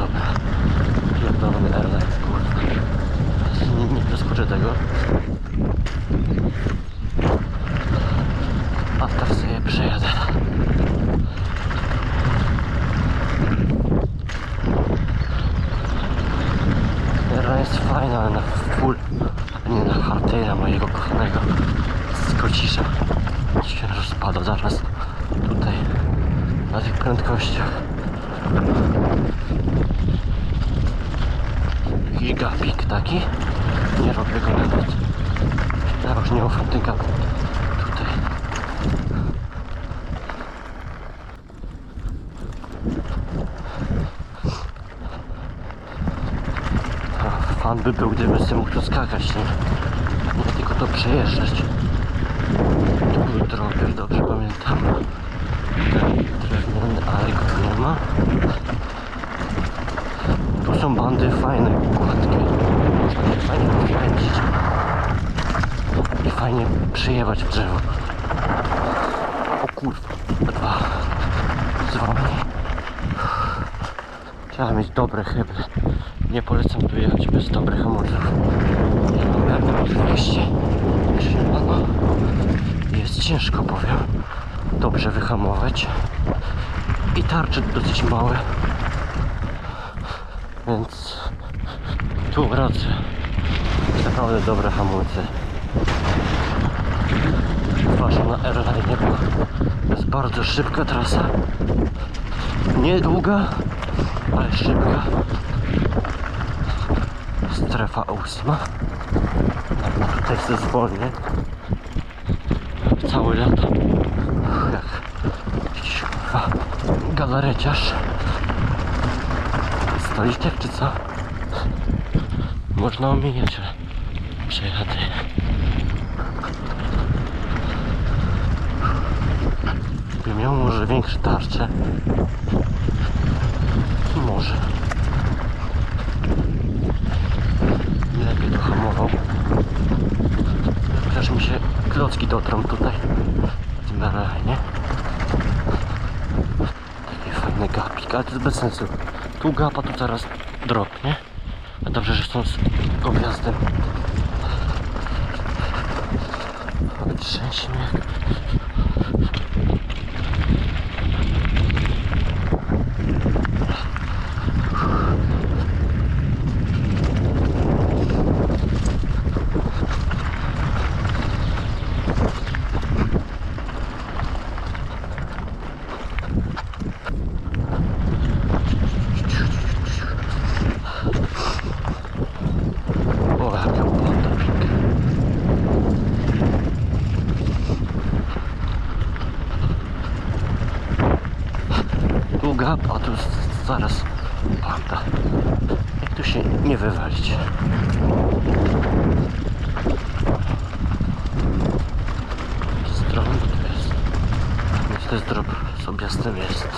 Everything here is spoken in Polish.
Dobra. Pierdolony airline, kurwa. Nie, nie przeskoczę tego. A teraz sobie przejadę. Airline jest fajna, ale na full, nie na hardtaila mojego kochanego. Z kocisza. Się rozpada zaraz tutaj na tych prędkościach. Gigapik taki. Nie robię go nawet. Ja już nie ufam tylko tutaj. Fan by był, gdyby sobie mógł tu skakać, nie? Nie tylko to przejeżdżać. Tu był drop, jak dobrze pamiętam. Drewniany, ale go nie ma. Są bandy fajne, je fajnie pokręcić. I fajnie przyjebać w drzewo. O kurwa, dwa dzwoni. Trzeba mieć dobre heble. Nie polecam tu jechać bez dobrych hamulców. Nie mam jak 200. Trzymano. Jest ciężko, powiem. Dobrze wyhamować. I tarcze dosyć małe. Więc tu wracę. Naprawdę dobre hamulce. Zwłaszcza na airline, to jest bardzo szybka trasa. Niedługa, ale szybka. Strefa ósma. Tutaj się zwolnię. Całe lato. Jak jakiś galareciarz. Stoliczek czy co? Można omijać, ale przejadę. Gdybym miał może większe tarcze. Może. Lepiej to hamował. Chociaż mi się klocki dotrą tutaj. W tym nie? Taki fajny gapik, ale to jest bez sensu. Tu gapa, tu zaraz drop, nie? A dobrze, że są z objazdem. Trzęsie mnie jak... O, jaka błąda piękna. Tu gap, a tu zaraz panda. Jak tu się nie wywalić? Stron tu jest. To jest drop z jest.